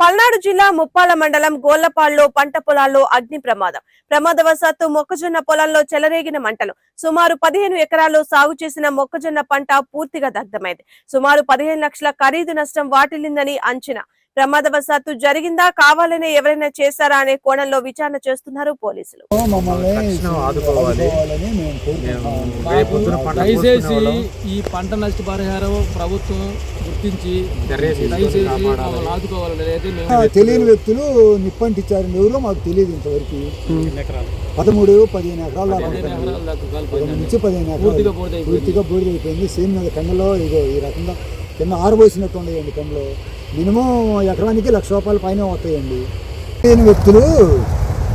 పల్నాడు జిల్లా ముప్పాల మండలం గోళ్ళపాడులో పంట పొలాల్లో అగ్ని ప్రమాదం. ప్రమాదవశాత్తు మొక్కజొన్న పొలంలో చెలరేగిన మంటలు. సుమారు పదిహేను ఎకరాల్లో సాగు చేసిన మొక్కజొన్న పంట పూర్తిగా దగ్ధమైంది. సుమారు పదిహేను లక్షల ఖరీదు నష్టం వాటిల్లిందని అంచనా. ప్రమాదవశాత్తు జరిగిందా కావాలనే ఎవరైనా చేశారా అనే కోణంలో విచారణ చేస్తున్నారు పోలీసులు. ఈ పంట నష్టపరిహారం ప్రభుత్వం గుర్తించి దయచేసి దయచేసి కాపాడాలి. మమ్మల్ని ఆదుకోవాలని అయితే ఆ, మేము తెలియని వ్యక్తులు నిప్పంటిచ్చారు ఎవరో మాకు తెలియదు ఇంతవరకు. పదమూడు పదిహేను ఎకరాలు. నుంచి పదిహేను పూర్తిగా ఎకరాలు. పూర్తిగా బూడిదైపోయింది సేమ్ మీద కండలో ఇగో ఈ రకంగా కింద ఆరబోసినట్టు ఉండేయండి కండలో. మినిమం ఎకరానికి లక్ష రూపాయల పైన వస్తాయండి. తెలియని వ్యక్తులు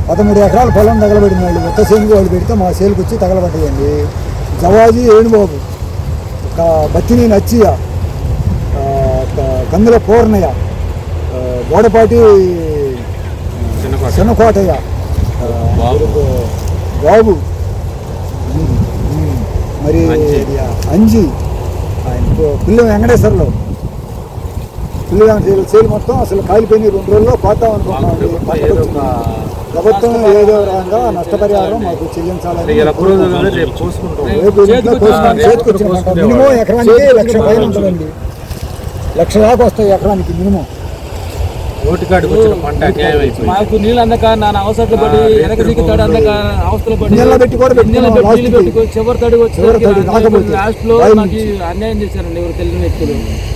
పదమూడు ఎకరాల పొలం తగలబడిన వాళ్ళు కొత్త సేనుకు వాళ్ళు పెడితే మా సేలుకి వచ్చి తగలబడ్డాయండి జవాజీ ఏణుబాబు ఒక బత్తిని నచ్చియ. కందుల పూర్ణయ్య బోడపాటి చిన్నకోట. చిన్నకోటయ్య బాబు. మరి అంజి. అంజి. ఆయన పిల్ల వెంకటేశ్వర్లు. పిల్ల వెంకటేశ్వర సేలు మొత్తం అసలు కాలిపోయిన రెండు రోజుల్లో పోతాం అనుకుంటున్నాం. ప్రభుత్వం ఏదో ఒక ప్రభుత్వం ఏదో రకంగా నష్టపరిహారం మాకు చెల్లించాలని రేపు చూసుకుంటాం. రేపు ఇంట్లో కోసుకొని చేతికి వచ్చిన పంట. మినిమం ఎకరానికి లక్ష పైన ఉంటుందండి. లక్ష దాకా వస్తాయి ఎకరానికి మినిమం మాకు నీళ్ళు అందక నా అవసరాలు పడి వెనక దిగుతాడు అందక అవస్థలు పడి పెట్టి కూడా పెట్టుకున్నాం నీళ్ళ పెట్టి నీళ్ళు లాస్ట్కి. పెట్టుకొని చివరి తడికి వచ్చి. లాస్ట్లో నుంచి. అన్యాయం చేశారండి ఎవరు తెలియని వ్యక్తులు